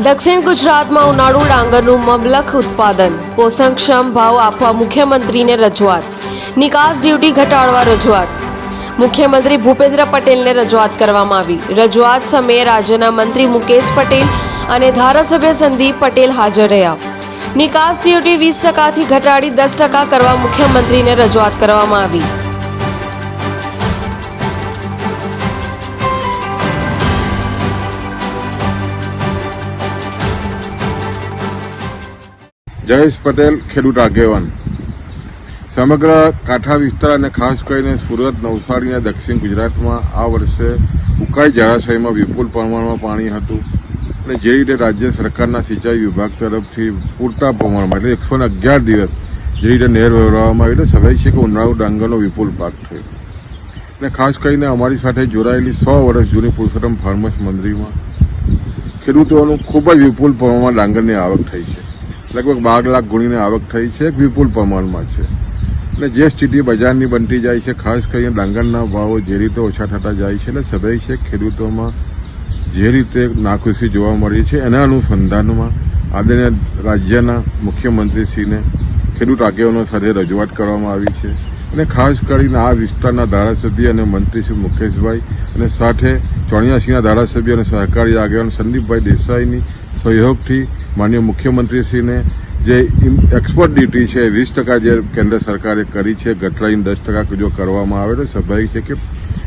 દક્ષિણ ગુજરાતમાં ઉનાળુ ડાંગરનું મબલખ ઉત્પાદન. પોષણક્ષમ ભાવ આપવા મુખ્યમંત્રીને રજૂઆત. નિકાસ ડ્યુટી ઘટાડવા રજૂઆત. મુખ્યમંત્રી ભૂપેન્દ્ર પટેલને રજૂઆત કરવામાં આવી. રજૂઆત સમયે રાજ્યના મંત્રી મુકેશ પટેલ અને ધારાસભ્ય સંદીપ પટેલ હાજર રહ્યા. નિકાસ ડ્યુટી વીસ ટકાથી ઘટાડી દસ ટકા કરવા મુખ્યમંત્રીને રજૂઆત કરવામાં આવી. જયેશ પટેલ, ખેડૂત આગેવાન. સમગ્ર કાંઠા વિસ્તાર અને ખાસ કરીને સુરત, નવસારી અને દક્ષિણ ગુજરાતમાં આ વર્ષે ઉકાઈ જળાશયમાં વિપુલ પ્રમાણમાં પાણી હતું અને જે રીતે રાજ્ય સરકારના સિંચાઈ વિભાગ તરફથી પૂરતા પ્રમાણમાં, એટલે એકસો અગિયાર દિવસ જે રીતે નહેર વહેવડાવવામાં આવી, એટલે સભાઈ છે કે ઉનાળુ ડાંગરનો વિપુલ પાક થયો. અને ખાસ કરીને અમારી સાથે જોડાયેલી સો વર્ષ જૂની પુરુષોત્તમ ફાર્મર્સ મંડળીમાં ખેડૂતોનું ખૂબ જ વિપુલ પ્રમાણમાં ડાંગરની આવક થઈ છે. લગભગ બાર લાખ ગુણીની આવક થઈ છે, વિપુલ પ્રમાણમાં છે. અને જે સ્થિતિ બજારની બનતી જાય છે, ખાસ કરીને ડાંગરના ભાવો જે રીતે ઓછા થતા જાય છે, એટલે સ્વાભાવિક છે ખેડૂતોમાં જે રીતે નાખુશી જોવા મળી છે, એના અનુસંધાનમાં આદરણીય રાજ્યના મુખ્યમંત્રીશ્રીને ખેડૂત આગેવાનો સાથે રજૂઆત કરવામાં આવી છે. અને ખાસ કરીને આ વિસ્તારના ધારાસભ્ય અને મંત્રી શ્રી મુકેશભાઈ અને સાથે ચોણિયાસીના ધારાસભ્ય અને સહકારી આગેવાન સંદીપભાઈ દેસાઈની સહયોગથી માન્ય મુખ્યમંત્રીશ્રીને જે એક્સપર્ટ ડ્યુટી છે, વીસ ટકા જે કેન્દ્ર સરકારે કરી છે ઘટાડીને દસ ટકા જો કરવામાં આવે તો સ્વાભાવિક છે કે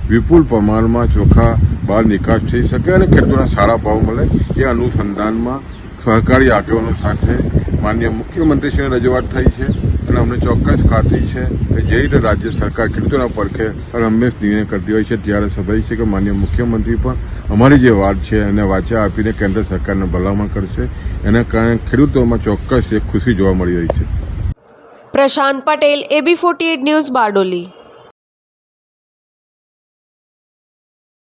વિપુલ પ્રમાણમાં ચોખા બહાર નિકાસ થઈ શકે અને ખેડૂતોને સારા ભાવ મળે એ અનુસંધાનમાં સહકારી આગેવાનો સાથે માન્ય મુખ્યમંત્રીશ્રીને રજૂઆત થઈ છે. અને અમને ચોક્કસ ખાતરી છે કે જે રીતે રાજ્ય સરકાર ખેડૂતોના પડખે હંમેશ નિર્ણય કરતી હોય છે, ત્યારે સ્વાભાવિક છે કે માન્ય મુખ્યમંત્રી પણ અમારી જે વાત છે એને વાચા આપીને કેન્દ્ર સરકારને ભલામણ કરશે. એના કારણે ખેડૂતોમાં ચોક્કસ એક ખુશી જોવા મળી રહી છે. Prashant Patel AB forty news Bardoli.